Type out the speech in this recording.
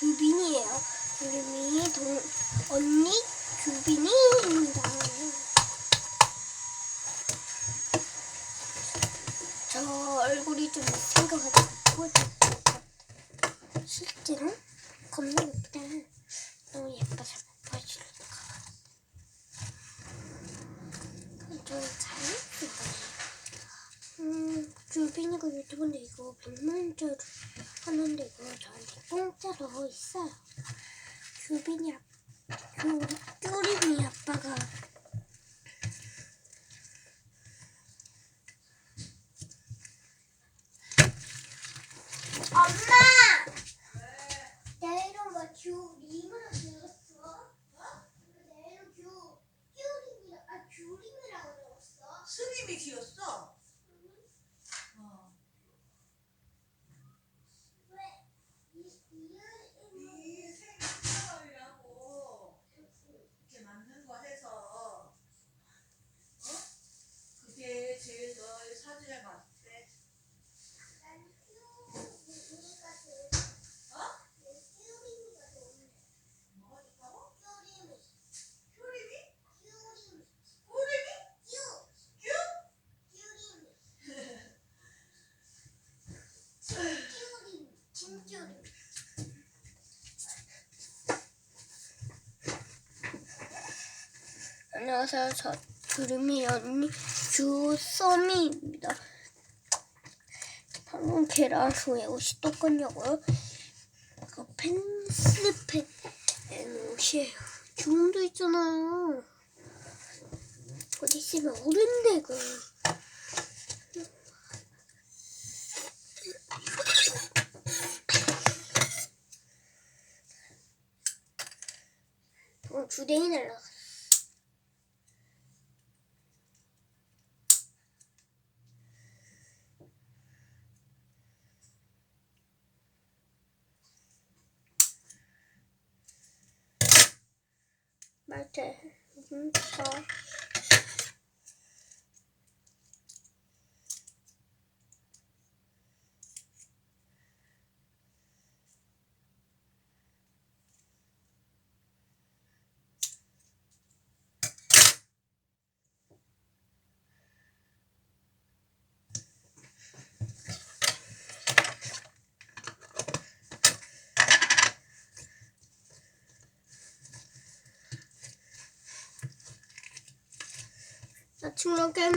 규빈이에요. 이름이 동, 언니 규빈이입니다. 저 얼굴이 좀 생겨가지고 실제로 겁나 예쁘다. 규빈이가 유튜브인데 이거 100만짜리 하는데 이거 저한테 공짜로 있어요. 규빈이 아빠, 규, 쭈림이 아빠가 엄마! 내 이름 뭐 규림이라 들었어? 내 이름 규, 쭈림이라, 아, 규림이라고 들었어? 스님이 지었어. 어. 왜? 이, 이 이름은 이 생사월이라고 이렇게 만든 거 해서 어? 그게 제일 너의 사진에 맞대. 난 쭈림이가 더, 어? 내 쭈림이가 더 없네. 뭐가 좋다고? 쭈림이, 효림이? 쭈림이, 호림이? 쭈, 큐? 쭈림이. 안녕하세요. 저 주름이 언니 주서미입니다. 방금 계란후에 옷이 똑같냐고요? 이거 펜스펜 옷이에요. 주름도 있잖아요. 어디 있으면 어른데 그. 어, 주댕이 날라가. 말테 진짜 나 친구랑 게임